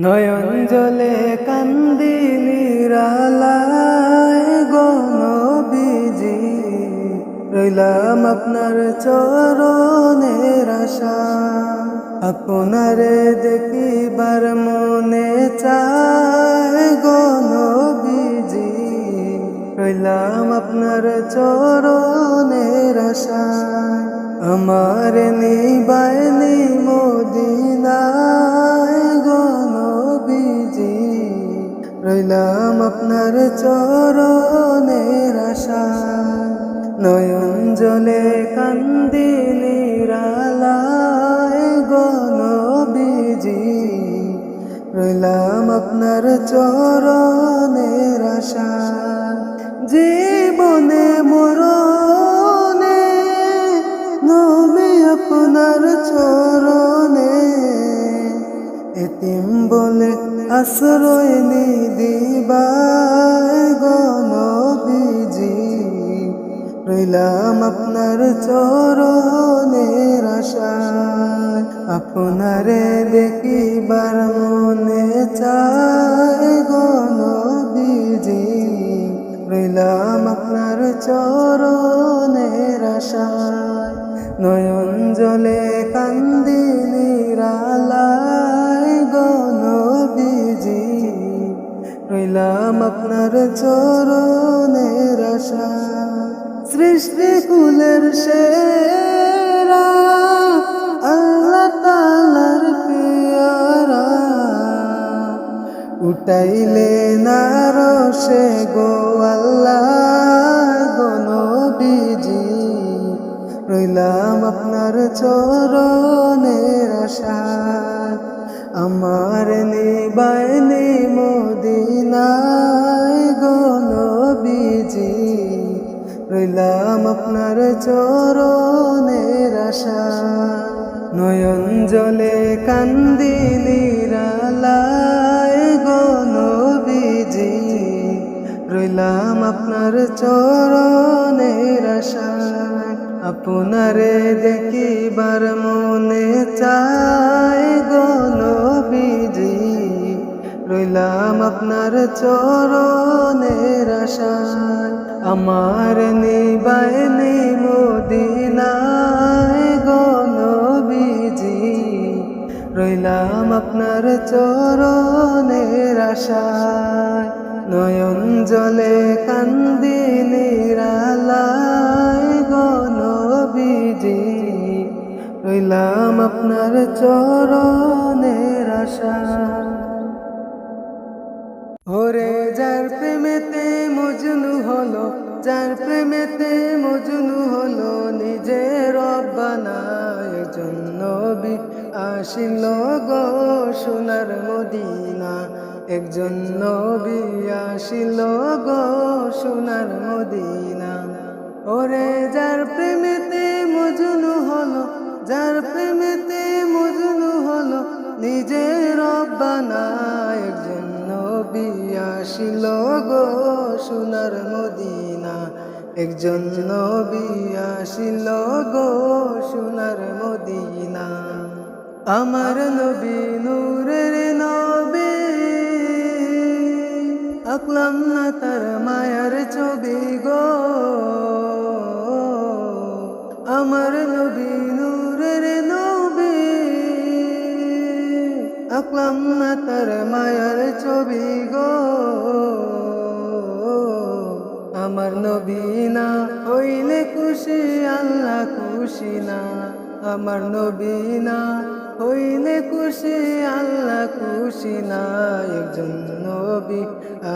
নয়ন জলে কান্দি গণবিজি। রইলাম আপনার চরণের আশা। আপনারে দেখিবার মনে চায় গণবিজি। রইলাম আপনার চরণের আশা আমার নিবাইনি মদিনায় রইলাম আপনার চরণের আশা। নয়ন জলে কান্দি নিরালায় গণবিজি রইলাম আপনার চরণের আশা। জীবনে মরণে নবী আপনার চরণে। এতিম আশ্রয় দিবায় গণবিজি রইলাম আপনার চরণের আশায়। আপনারে দেখিবার মনে চায় গণবিজি রইলাম আপনার চরণের আশায়। নয়ন জলে কান্দি রইলাম আপনার চরণের আশা। সৃষ্টি কুলের সেরা, আল্লাহ তালার পেয়ারা। উঠাইলে না রসে গো আল্লাহ গণবিজি রইলাম আপনার চরণের আশা। আমার নিবাইনি রইলাম আপনার চরণের আশা। নয়ন জলে কান্দি নিরালায় গণবিজি রইলাম আপনার চরণের আশা। আপনারে দেখিবার মনে চায় গণবিজি রইলাম আপনার চরণের আশায় আমার নিবাইনি মদিনায় গণবিজি রইলাম আপনার চরণের আশায়, নয়ন জলে কান্দি নিরালায় গণবিজি রইলাম আপনার চরণের আশায়। ওরে যার প্রেমেতে মজনু হলো, যার প্রেমেতে মজনু হলো, নিজের রব্বানায় জন্য বি আসিল গো, সোনার মদিনা। একজন নবী আসিল গো, সোনার মদিনা। ওরে যার প্রেমেতে মজনু হলো, যার প্রেমেতে মজনু হলো, নিজের রব্বানা নবী আসিল গো সোনার মদিনা। একজন নবী আসিল গো সোনার মদিনা। আমার নবী নূরের নবী। আকলাম না তার মায়ার ছবি গো। আমার নবী আকলাম না তার মায়ার ছবি গো। আমার নবী না হইলে খুশি, আল্লাহ খুশি না। আমার নবী না হইলে খুশি, আল্লাহ খুশি না। একজন নবী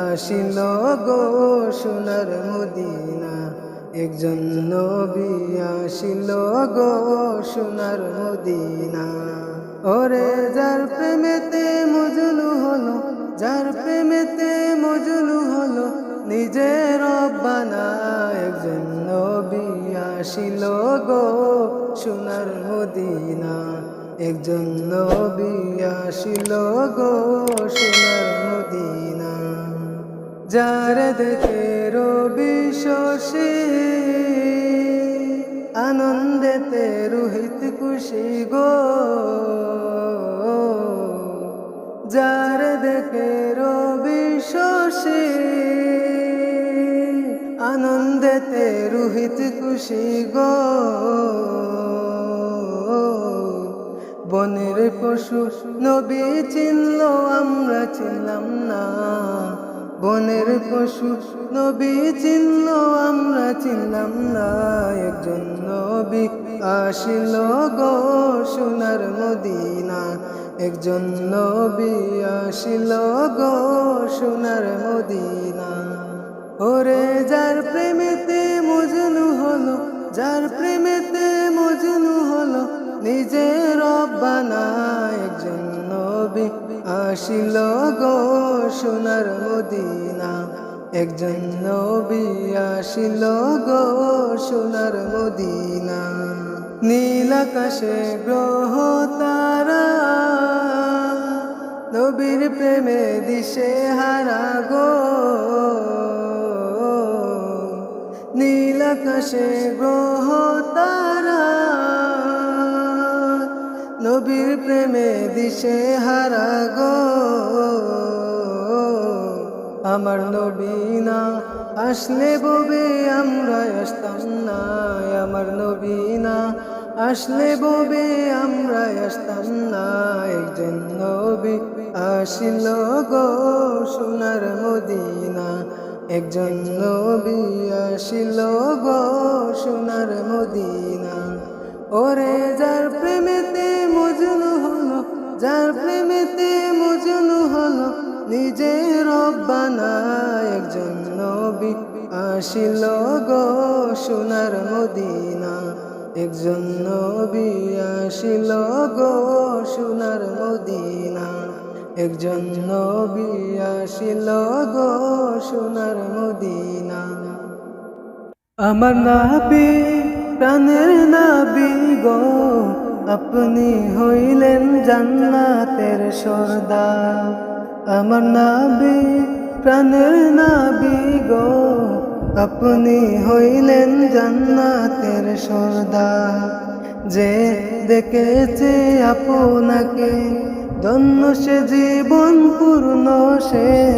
আসিল গো সোনার মদিনা। একজন নবী আসিল গো সোনার মদিনা। ওরে যার প্রেমেতে মজুলু হলো, যার প্রেমেতে মজনু হলো নিজের রব্বানা একজন নবী আসিল গো সোনার মদিনা। একজন নবী আসিল গো সোনার মদিনা। যার দেখে রবি শশী আনন্দেতে রোহিত খুশি গো। যার দেখে রবি শশী, আনন্দেতে রুহিত খুশি গো। বনের পশু নবী চিনল, আমরা চিনলাম না। বনের পশু নবী চিনল, আমরা চিনলাম না। একজন নবী আসিল গো সোনার মদিনা। একজন নবী আসিল গো সোনার মদিনা। ওরে যার প্রেমেতে মজনু হলো, যার প্রেমেতে মজনু হলো নিজের রব্বানা একজন নবী আসিল গো সোনার মদিনা। একজন নবী আসিল গো সোনার মদিনা। নীল আকাশে গ্রহ তারা। নবীর প্রেমে দিশে হারা গো। নীল আকাশে গ্রহ তারা। নবীর প্রেমে দিশে হারা গো। আমার নবীনা আসলে ববে আমরা আসতাম না, আমার নবীনা আসলে ববে আমরা আসতাম না। একজন নবী আসিল গো সোনার মদিনা, একজন নবী আসিল গো সোনার মদিনা। ওরে যার প্রেমেতে মজনু হলো, যার প্রেমেতে মজনু হলো নিজের আসিল গো সোনার মদিনা। একজন নবী আসিল গো সোনার মদিনা। একজন নবী আসিল গো সোনার মদিনা। আমার নাবি, প্রাণের নাবি গো, আপনি হইলেন জান্নাতের সর্দার। আমার নাবি, প্রাণের নাবি গো আপনি হইলেন জান্নাতের সর্দার। যে দেখেছে আপনাকে, ধন্য সে জীবন পূর্ণ সে।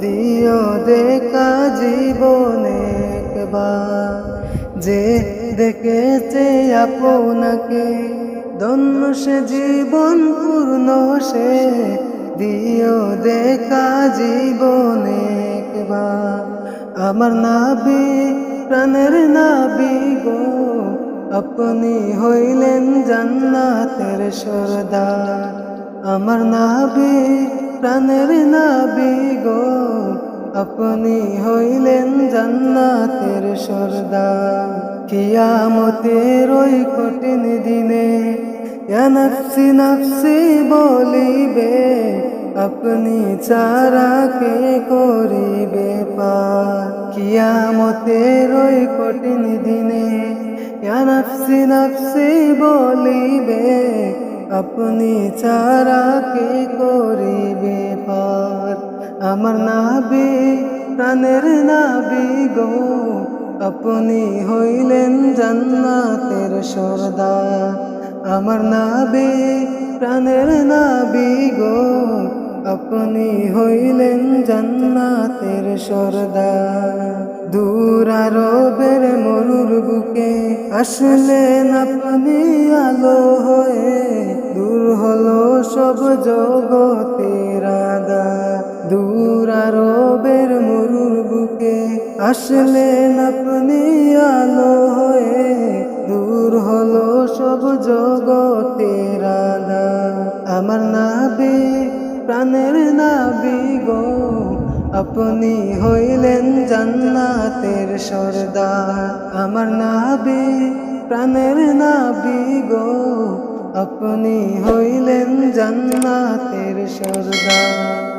দিও দেখা জীবনে একবার। যে দেখেছে আপনাকে, ধন্য সে জীবন পূর্ণ সে। দিও দেখা জীবনে একবার। আমার নাবি, প্রাণের নাবি গো। আপনি হইলেন জান্নাতের সর্দার। আমার নাবি, প্রাণের নাবি গো। আপনি হইলেন জান্নাতের সর্দার। কিয়ামতের ওই কঠিন দিনে নফসি নফসি বলিবে আপনি চারা কে করিবে পার কিয়ামতের ওই কঠিন দিনে নফসি নফসি বলিবে, আপনি চারা কে করিবে পার আমার নাবি প্রাণের নাবি গো, আপনি হইলেন জান্নাতের সর্দার আমার নাবি প্রাণের নাবি গো আপনি হইলেন জান্নাতের সর্দার। দূর আরবের মরুর বুকে আসলেন আপনি আলো হয়ে। দূর হলো সব জগতের আদা দূর আরবের মরুর বুকে আসলেন আপনি আলো হয়ে। দূর হলো সব জগতের আদা আমার নাবি প্রাণের নাবি গো, আপনি হইলেন জান্নাতের সর্দার। আমার নাবি, প্রাণের নাবি গো, আপনি হইলেন জান্নাতের সর্দার।